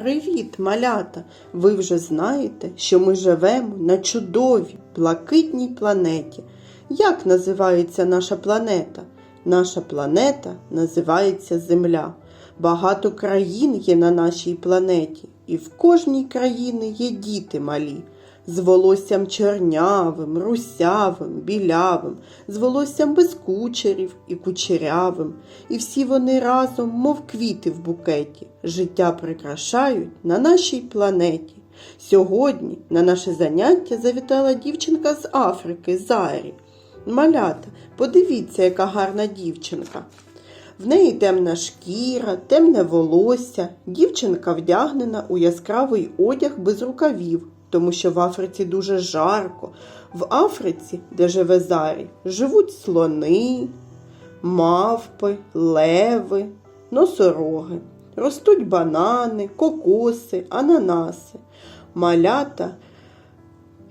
Привіт, малята! Ви вже знаєте, що ми живемо на чудовій, блакитній планеті. Як називається наша планета? Наша планета називається Земля. Багато країн є на нашій планеті, і в кожній країні є діти малі. З волоссям чорнявим, русявим, білявим, з волоссям без кучерів і кучерявим. І всі вони разом, мов квіти в букеті, життя прикрашають на нашій планеті. Сьогодні на наше заняття завітала дівчинка з Африки, Зарі. Малята, подивіться, яка гарна дівчинка. В неї темна шкіра, темне волосся. Дівчинка вдягнена у яскравий одяг без рукавів, тому що в Африці дуже жарко. В Африці, де живе Зарі, живуть слони, мавпи, леви, носороги. Ростуть банани, кокоси, ананаси. Малята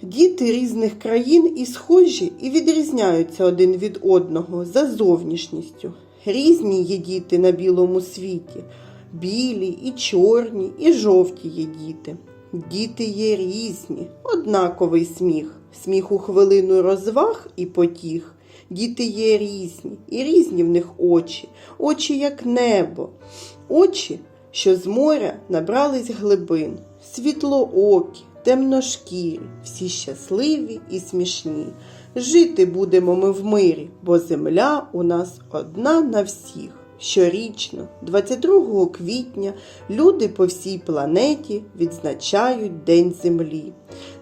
Діти різних країн і схожі, і відрізняються один від одного за зовнішністю. Різні є діти на білому світі, білі, і чорні, і жовті є діти. Діти є різні, однаковий сміх, сміх у хвилину розваг і потіх. Діти є різні, і різні в них очі, очі як небо, очі, що з моря набрались глибин, світлоокі, темношкірі, всі щасливі і смішні. Жити будемо ми в мирі, бо земля у нас одна на всіх. Щорічно, 22 квітня, люди по всій планеті відзначають День Землі.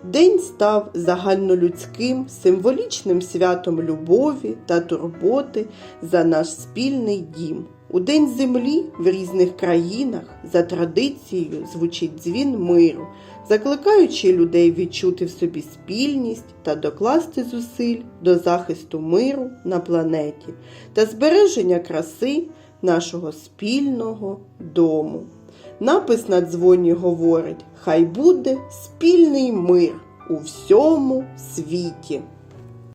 День став загальнолюдським символічним святом любові та турботи за наш спільний дім. У День Землі в різних країнах за традицією звучить дзвін миру, закликаючи людей відчути в собі спільність та докласти зусиль до захисту миру на планеті та збереження краси нашого спільного дому. Напис на дзвоні говорить: Хай буде спільний мир у всьому світі.